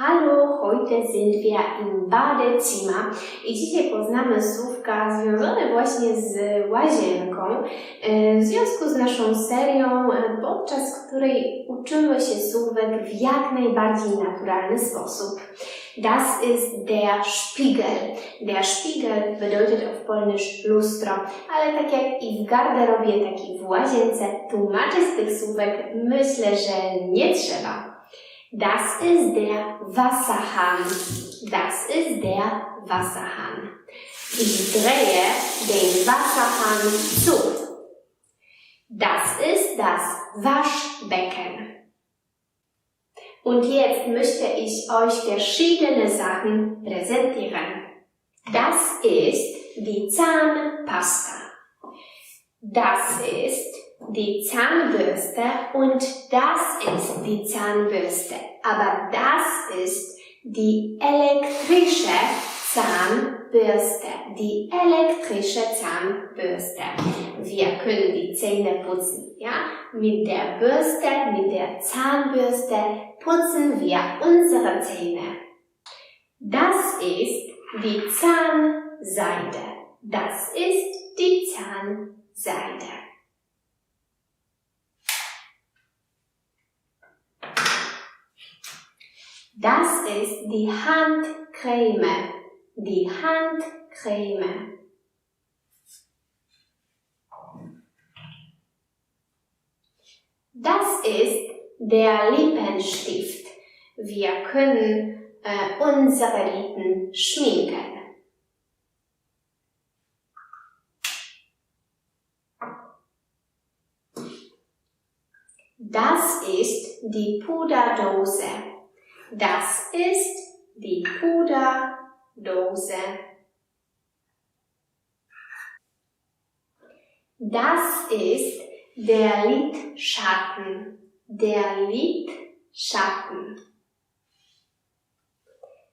Hallo, heute sind wir im Badezimmer i dzisiaj poznamy słówka związane właśnie z łazienką e, w związku z naszą serią, e, podczas której uczymy się słówek w jak najbardziej naturalny sposób. Das ist der Spiegel. Der Spiegel bedeutet auf Polnisch lustro, ale tak jak i w garderobie, tak i w łazience tłumaczyć tych słówek myślę, że nie trzeba. Das ist der Wasserhahn. Das ist der Wasserhahn. Ich drehe den Wasserhahn zu. Das ist das Waschbecken. Und jetzt möchte ich euch verschiedene Sachen präsentieren. Das ist die Zahnpasta. Das ist die Zahnbürste und das ist die Zahnbürste. Aber das ist die elektrische Zahnbürste. Die elektrische Zahnbürste. Wir können die Zähne putzen, ja? Mit der Bürste, mit der Zahnbürste putzen wir unsere Zähne. Das ist die Zahnseide. Das ist die Zahnseide. Das ist die Handcreme. Die Handcreme. Das ist der Lippenstift. Wir können äh, unsere Lippen schminken. Das ist die Puderdose. Das ist die Puderdose. Das ist der Lidschatten. Der Lidschatten.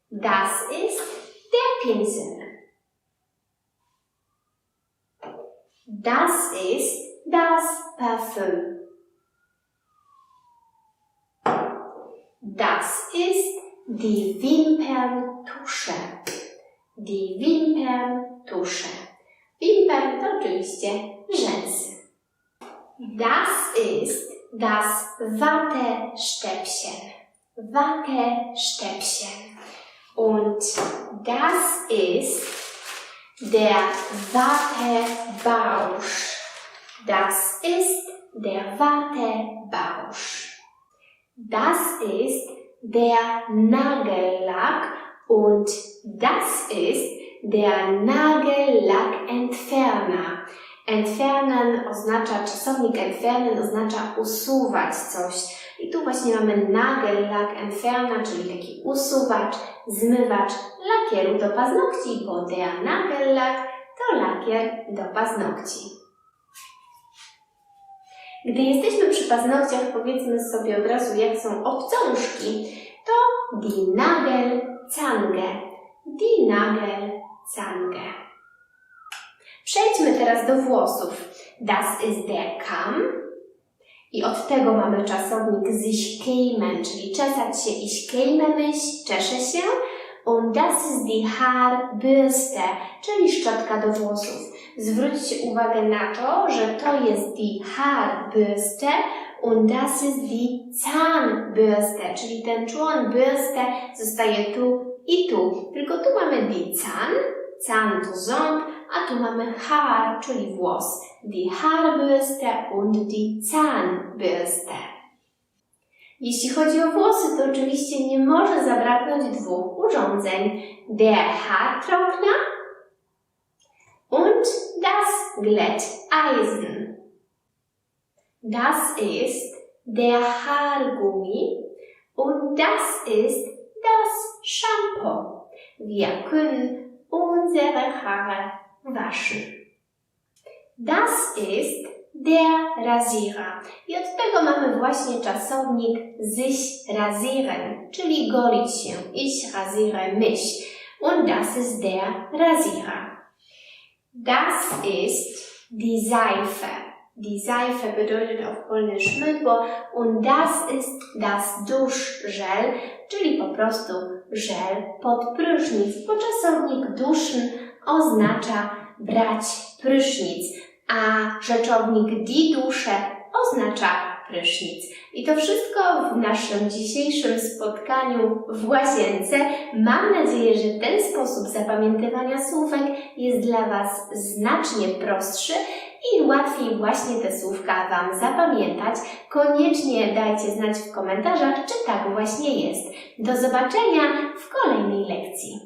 Das ist der Pinsel. Das ist das Parfüm. Das ist die Wimperntusche. Die Wimperntusche. Wimpern to oczywiście rzęsy. Das ist das Wattestäbchen. Wattestäbchen. Und das ist der Wattebausch. Das ist der Wattebausch. Das ist der Nagellack und das ist der Nagellackentferner. Entfernen oznacza, czasownik entfernen oznacza usuwać coś. I tu właśnie mamy nagellack entferner, czyli taki usuwacz, zmywacz lakieru do paznokci, bo der Nagellack to lakier do paznokci. Gdy jesteśmy przy paznokciach, powiedzmy sobie od razu, jak są obcążki, to die Nagelzange. Die Nagelzange. Przejdźmy teraz do włosów. Das ist der Kamm. I od tego mamy czasownik sich kämen, czyli czesać się, ich käme mich, czeszę się. Und das ist die Haarbürste, czyli szczotka do włosów. Zwróćcie uwagę na to, że to jest die Haarbürste und das ist die Zahnbürste, czyli ten człon Bürste zostaje tu i tu. Tylko tu mamy die Zahn, Zahn to ząb, a tu mamy Haar, czyli włos. Die Haarbürste und die Zahnbürste. Jeśli chodzi o włosy, to oczywiście nie może zabraknąć dwóch urządzeń. Der Haartrockner und das Glätteisen. Das ist der Haargummi und das ist das Shampoo. Wir können unsere Haare waschen. Das ist der Rasierer. I mamy właśnie czasownik sich rasieren, czyli golić się. Ich rasiere mich. Und das ist der Rasierer. Das ist die Seife. Die Seife bedeutet auf Polnisch mydło und das ist das Duschgel, czyli po prostu żel pod prysznic, bo czasownik duschen oznacza brać prysznic, a rzeczownik die Dusche oznacza prysznic. I to wszystko w naszym dzisiejszym spotkaniu w łazience. Mam nadzieję, że ten sposób zapamiętywania słówek jest dla Was znacznie prostszy i łatwiej właśnie te słówka Wam zapamiętać. Koniecznie dajcie znać w komentarzach, czy tak właśnie jest. Do zobaczenia w kolejnej lekcji.